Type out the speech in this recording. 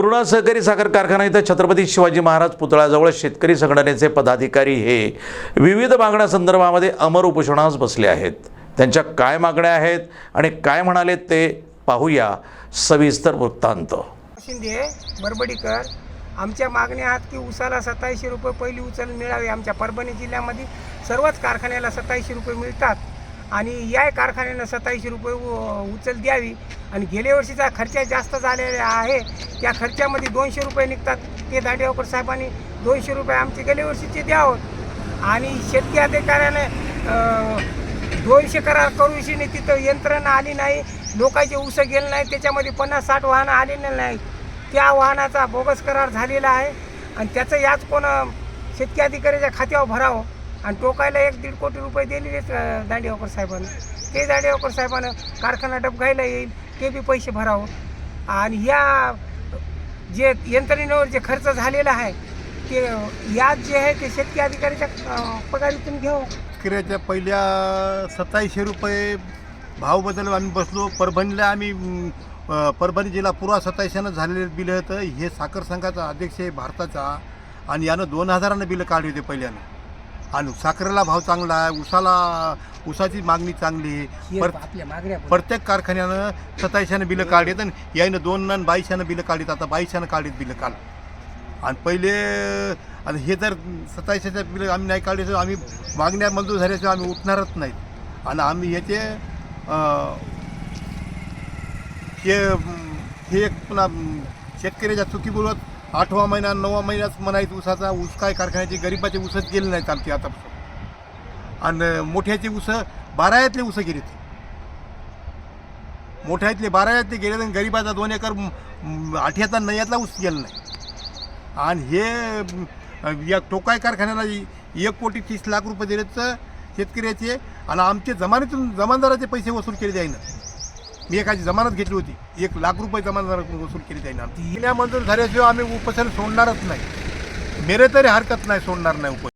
पूर्णा सहकारी साखर कारखाना इथं छत्रपती शिवाजी महाराज पुतळ्याजवळ शेतकरी संघटनेचे पदाधिकारी हे विविध मागण्यासंदर्भामध्ये अमर उपोषणास बसले आहेत. त्यांच्या काय मागण्या आहेत आणि काय म्हणाले ते पाहूया सविस्तर वृत्तांत. शिंदे बरबडीकर आमच्या मागण्या आहेत की उसाला सत्तावीसशे रुपये पहिली उचल मिळावी. आमच्या परभणी जिल्ह्यामध्ये सर्वच कारखान्याला सत्तावीसशे रुपये मिळतात. आणि या कारखान्यानं सत्तावीसशे रुपये उ- उचल द्यावी. आणि गेल्या वर्षीचा खर्च जास्त झालेला आहे त्या खर्चामध्ये दोनशे रुपये निघतात. ते दांडेगावकर साहेबांनी दोनशे रुपये आमचे गेल्या वर्षीचे द्यावं. आणि शेतकी अधिकाऱ्याने दोनशे करार करूशी तिथं यंत्रणा आली नाही लोकांचे उसं गेले नाही त्याच्यामध्ये पन्नास साठ वाहनं आलेले नाही त्या वाहनाचा बोगस करार झालेला आहे. आणि त्याचं याच कोण शेतकी अधिकाऱ्याच्या खात्यावर भरावं. आणि टोकायला एक दीड कोटी रुपये दिलेलेच अं, साहेबानं साहेबांना. ते दांडेगावकर साहेबांना कारखाना डबघायला येईल ते बी पैसे भरावं. आणि या जे यंत्रणेवर जे खर्च झालेला आहे ते यात जे आहे ते शेतकी अधिकाऱ्याच्या पगारीतून घेऊ. किराच्या पहिल्या सत्तावीसशे रुपये भाव बदल आम्ही बसलो. परभणीला आम्ही परभणी जिल्हा पुरा सत्तावीसशेनं झालेले बिलं होतं. हे साखर संघाचा अध्यक्ष आहे भारताचा. आणि यानं दोन हजारानं बिलं काढली होते पहिल्यानं. आणि साखरेला भाव चांगला आहे उसाला उसाची मागणी चांगली आहे. पर आपल्या मागण्या प्रत्येक कारखान्यानं सत्तावीसशेनं बिलं काढलीत आणि यानं दोन आणि बावीसशेनं बिलं काढलीत आता बावीसशेनं काढलीत बिलं काल. आणि पहिले आणि हे जर सत्तावीसशेचं बिलं आम्ही नाही काढले आम्ही मागण्या मंजूर झाल्याशिवाय आम्ही उठणारच नाहीत. आणि आम्ही याचे हे हे एक पुन्हा शेतकऱ्याच्या चुकीबरोबर आठवा महिना नववा महिन्याच म्हणायचं ऊसाचा ऊस काय कारखान्याचे गरिबाचे ऊसच गेले नाहीत आमची आतापासून. आणि मोठ्याचे ऊसं बारायातले ऊसं गेलेत. मोठ्यातले बारायातले गेले आणि गरिबाचा दोन एकर आठ्याचा नयातला ऊस गेला नाही. आणि हे या टोकाय कारखान्याला एक कोटी तीस लाख रुपये दिले शेतकऱ्याचे आणि आमचे जमानेतून जमानदाराचे पैसे वसूल केले जाईना. मी एकाची जमानत घेतली होती. एक लाख रुपये जमानत वसूल केली जाईना गेल्या मंजूर झाल्याशिवाय आम्ही उपोषण सोडणारच नाही. मेरे तरी हरकत नाही सोडणार नाही उपोषण.